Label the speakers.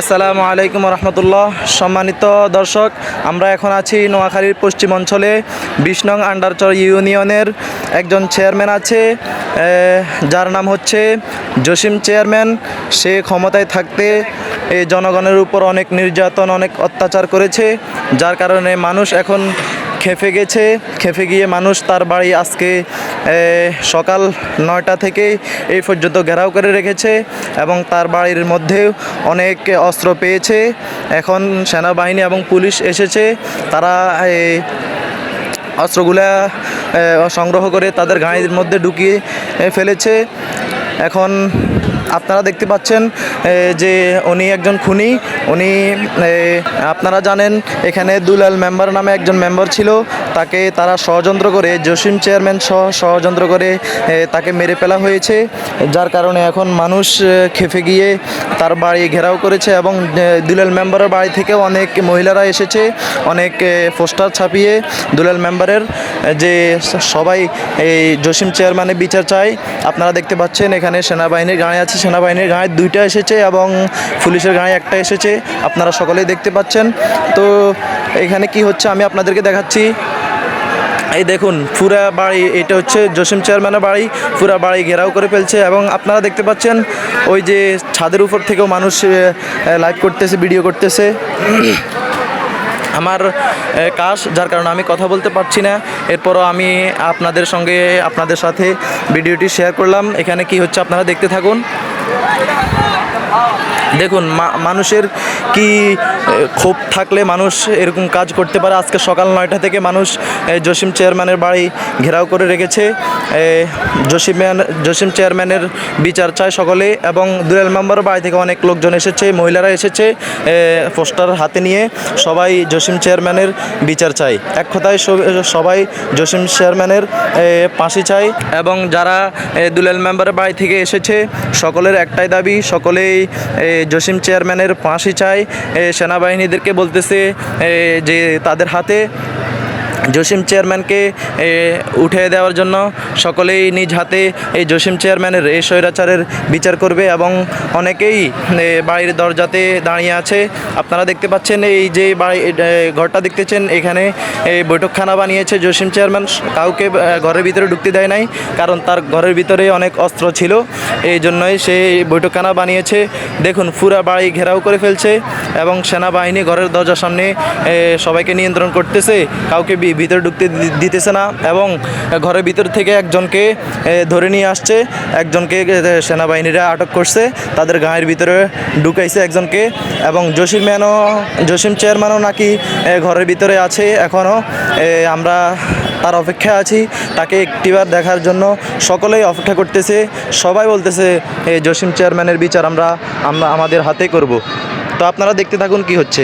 Speaker 1: আসসালামু আলাইকুম রহমতুল্লাহ সম্মানিত দর্শক, আমরা এখন আছি নোয়াখালীর পশ্চিম অঞ্চলে নং আন্ডারচর ইউনিয়নের একজন চেয়ারম্যান আছে যার নাম হচ্ছে জসিম চেয়ারম্যান। সে ক্ষমতায় থাকতে এই জনগণের উপর অনেক নির্যাতন, অনেক অত্যাচার করেছে, যার কারণে মানুষ এখন খেপে গেছে, খেপে গিয়ে মানুষ তার বাড়ি আজকে সকাল নয়টা থেকে এই পর্যন্ত ঘেরাও করে রেখেছে এবং তার বাড়ির মধ্যে অনেক অস্ত্র পেয়েছে। এখন সেনাবাহিনী এবং পুলিশ এসেছে, তারা অস্ত্রগুলা সংগ্রহ করে তাদের গাড়ির মধ্যে ঢুকিয়ে ফেলেছে। এখন আপনারা দেখতে পাচ্ছেন যে উনি একজন খুনি। উনি আপনারা জানেন, এখানে দুলাল মেম্বার নামে একজন মেম্বার ছিল। তাকে তারা ষড়যন্ত্র করে, জসিম চেয়ারম্যান সহ ষড়যন্ত্র করে তাকে মেরে ফেলা হয়েছে। যার কারণে এখন মানুষ খেপে গিয়ে তার বাড়ি ঘেরাও করেছে এবং দুলাল মেম্বারের বাড়ি থেকেও অনেক মহিলারা এসেছে। অনেক পোস্টার ছাপিয়ে দুলাল মেম্বারের যে সবাই, এই জসিম চেয়ারম্যানের বিচার চায়। আপনারা দেখতে পাচ্ছেন, এখানে সেনাবাহিনীর গাড়ি আছে সেনাবাহিনীর গাড়ি দুইটা এসেছে এবং পুলিশের গাড়ি একটা এসেছে। আপনারা সকলেই দেখতে পাচ্ছেন। তো এখানে কি হচ্ছে আমি আপনাদেরকে দেখাচ্ছি। এই দেখুন, পুরা বাড়ি, এটা হচ্ছে জসিম চেয়ারম্যানের বাড়ি, পুরা বাড়ি ঘেরাও করে ফেলছে এবং আপনারা দেখতে পাচ্ছেন, ওই যে ছাদের উপর থেকেও মানুষ লাইভ করতেছে ভিডিও করতেছে। আমার কাজ, যার কারণে আমি কথা বলতে পারছি না। এরপরও আমি আপনাদের সঙ্গে, আপনাদের সাথে ভিডিওটি শেয়ার করলাম। এখানে কি হচ্ছে আপনারা দেখতে থাকুন। 好 দেখুন মানুষের কি ক্ষোভ থাকলে মানুষ এরকম কাজ করতে পারে। আজকে সকাল নয়টা থেকে মানুষ জসিম চেয়ারম্যানের বাড়ি ঘেরাও করে রেখেছে। জসিম জসিম চেয়ারম্যানের বিচার চায় সকলে এবং দুলাল মেম্বার বাড়ি থেকে অনেক লোকজন এসেছে মহিলারা এসেছে পোস্টার হাতে নিয়ে সবাই জসিম চেয়ারম্যানের বিচার চায়। এক কথায় সবাই জসিম চেয়ারম্যানের এ, চায় এবং যারা দুলাল মেম্বারের বাড়ি থেকে এসেছে সকলের একটাই দাবি সকলেই জসিম চেয়ারম্যানের ফাঁসি চাই সেনাবাহিনীদেরকে বলতেছে যে তাদের হাতে জসিম চেয়ারম্যানকে এ, উঠিয়ে দেওয়ার জন্য সকলেই নিজ হাতে এই জসিম চেয়ারম্যানের এই স্বৈরাচারের বিচার করবে এবং অনেকেই বাড়ির দরজাতে দাঁড়িয়ে আছে। আপনারা দেখতে পাচ্ছেন এই যে বাড়ি ঘরটা দেখতেছেন এখানে এই বৈঠকখানা বানিয়েছে জসিম চেয়ারম্যান। কাউকে ঘরের ভিতরে ঢুকতে দেয় নাই কারণ তার ঘরের ভিতরে অনেক অস্ত্র ছিল। এই জন্যই সে বৈঠকখানা বানিয়েছে। দেখুন পুরা বাড়ি ঘেরাও করে ফেলছে এবং সেনাবাহিনী ঘরের দরজার সামনে সবাইকে নিয়ন্ত্রণ করতেছে। কাউকে ভিতরে ঢুকতে দিতেছে না এবং ঘরের ভিতর থেকে একজনকে ধরে নিয়ে আসছে। একজনকে সেনাবাহিনীরা আটক করছে। তাদের গাঁয়ের ভিতরে ঢুকাইছে একজনকে এবং জসিম ম্যানও, জসিম চেয়ারম্যানও নাকি ঘরের ভিতরে আছে এখনও আমরা তার অপেক্ষায় আছি। তাকে একটিবার দেখার জন্য সকলেই অপেক্ষা করতেছে। সবাই বলতেছে জসিম চেয়ারম্যানের বিচার আমরা আমরা আমাদের হাতে করব। তো আপনারা দেখতে থাকুন কি হচ্ছে।